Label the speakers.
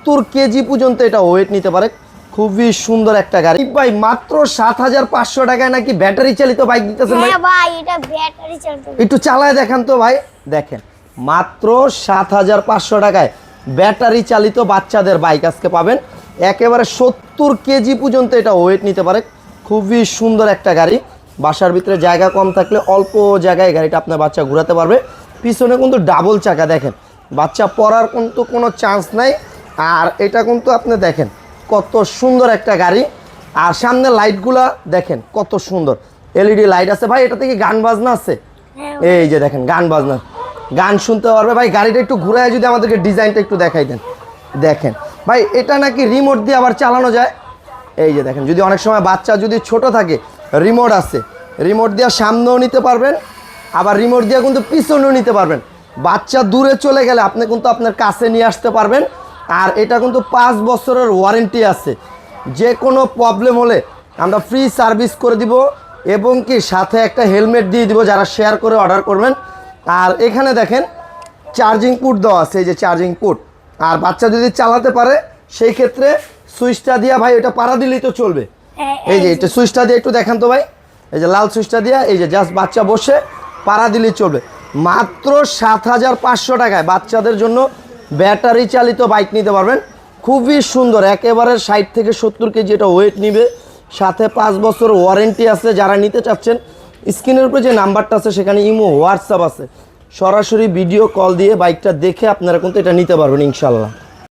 Speaker 1: সত্তর কেজি পর্যন্ত এটা ওয়েট নিতে পারে। খুবই সুন্দর একটা গাড়ি। ভাই মাত্র সাত হাজার পাঁচশো টাকায় নাকি ব্যাটারি চালিত বাইক দিতেছেন ভাই?
Speaker 2: হ্যাঁ
Speaker 1: একটু চালায় দেখান তো ভাই। দেখেন মাত্র সাত হাজার পাঁচশো টাকায় ব্যাটারি চালিত বাচ্চাদের বাইক আজকে পাবেন। একেবারে সত্তর কেজি পর্যন্ত এটা ওয়েট নিতে পারে। খুবই সুন্দর একটা গাড়ি। বাসার ভিতরে জায়গা কম থাকলে অল্প জায়গায় গাড়িটা আপনার বাচ্চা ঘোরাতে পারবে। পিছনে কিন্তু ডাবল চাকা দেখেন। বাচ্চা পড়ার কিন্তু কোনো চান্স নাই। আর এটা কিন্তু আপনি দেখেন কত সুন্দর একটা গাড়ি। আর সামনে লাইটগুলা দেখেন কত সুন্দর। এলইডি লাইট আছে। ভাই এটা থেকে গান বাজনা আছে?
Speaker 2: হ্যাঁ
Speaker 1: এই যে দেখেন গান বাজনা। গান শুনতে পারবে। ভাই গাড়িটা একটু ঘুরায় যদি আমাদেরকে ডিজাইনটা একটু দেখাই দেন। দেখেন। ভাই এটা নাকি রিমোট দিয়ে আবার চালানো যায়? এই যে দেখেন যদি অনেক সময় বাচ্চা যদি ছোট থাকে রিমোট আছে। রিমোট দিয়ে সামনেও নিতে পারবেন আবার রিমোট দিয়ে কিন্তু পিছনেও নিতে পারবেন। বাচ্চা দূরে চলে গেলে আপনি কিন্তু আপনার কাছে নিয়ে আসতে পারবেন। আর এটা কিন্তু পাঁচ বছরের ওয়ারেন্টি আছে। যে কোনো প্রবলেম হলে আমরা ফ্রি সার্ভিস করে দিব এবং কি সাথে একটা হেলমেট দিয়ে দিব যারা শেয়ার করে অর্ডার করবেন। আর এখানে দেখেন চার্জিং পুট দেওয়া আছে এই যে চার্জিং পুট আর বাচ্চা যদি চালাতে পারে সেই ক্ষেত্রে সুইচটা দিয়া ভাই এটা পাড়া দিলেই তো চলবে। এই যে এটা সুইচটা দিয়ে একটু দেখান তো ভাই। এই যে লাল সুইচটা দিয়া এই যে জাস্ট বাচ্চা বসে পাড়া দিলেই চলবে। মাত্র সাত হাজার পাঁচশো টাকায় বাচ্চাদের জন্য ব্যাটারি চালিত বাইক নিতে পারবেন। খুবই সুন্দর, একেবারে ষাট থেকে সত্তর কেজি এটা ওয়েট নিবে। সাথে পাঁচ বছর ওয়ারেন্টি আছে, যারা নিতে চাচ্ছেন, স্ক্রিনের উপরে যে নাম্বারটা আছে, সেখানে ইমো, হোয়াটসঅ্যাপ আছে। সরাসরি ভিডিও কল দিয়ে বাইকটা দেখে আপনারা কিন্তু এটা নিতে পারবেন ইনশাল্লাহ